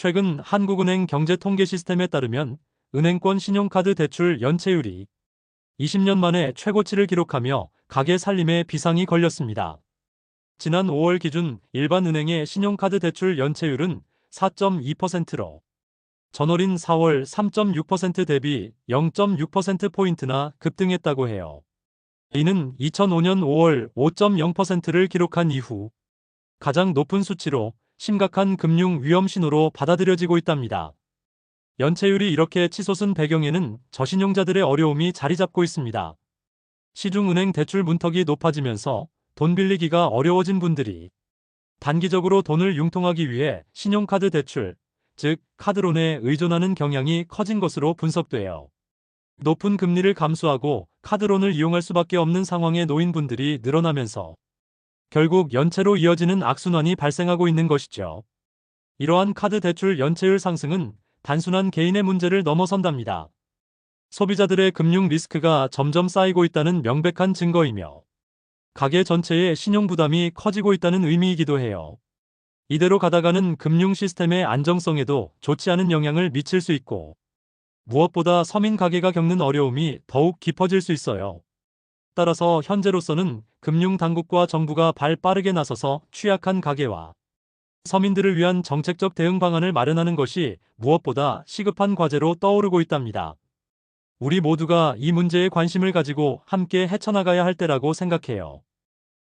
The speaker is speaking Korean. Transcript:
최근 한국은행 경제통계 시스템에 따르면 은행권 신용카드 대출 연체율이 20년 만에 최고치를 기록하며 가게 살림에 비상이 걸렸습니다. 지난 5월 기준 일반 은행의 신용카드 대출 연체율은 4.2%로 전월인 4월 3.6% 대비 0.6%포인트나 급등했다고 해요. 이는 2005년 5월 5.0%를 기록한 이후 가장 높은 수치로 심각한 금융 위험 신호로 받아들여지고 있답니다. 연체율이 이렇게 치솟은 배경에는 저신용자들의 어려움이 자리 잡고 있습니다. 시중은행 대출 문턱이 높아지면서 돈 빌리기가 어려워진 분들이 단기적으로 돈을 융통하기 위해 신용카드 대출, 즉 카드론에 의존하는 경향이 커진 것으로 분석돼요. 높은 금리를 감수하고 카드론을 이용할 수밖에 없는 상황에 놓인 분들이 늘어나면서 결국 연체로 이어지는 악순환이 발생하고 있는 것이죠. 이러한 카드 대출 연체율 상승은 단순한 개인의 문제를 넘어선답니다. 소비자들의 금융 리스크가 점점 쌓이고 있다는 명백한 증거이며 가계 전체의 신용 부담이 커지고 있다는 의미이기도 해요. 이대로 가다가는 금융 시스템의 안정성에도 좋지 않은 영향을 미칠 수 있고 무엇보다 서민 가게가 겪는 어려움이 더욱 깊어질 수 있어요. 따라서 현재로서는 금융당국과 정부가 발 빠르게 나서서 취약한 가게와 서민들을 위한 정책적 대응 방안을 마련하는 것이 무엇보다 시급한 과제로 떠오르고 있답니다. 우리 모두가 이 문제에 관심을 가지고 함께 헤쳐나가야 할 때라고 생각해요.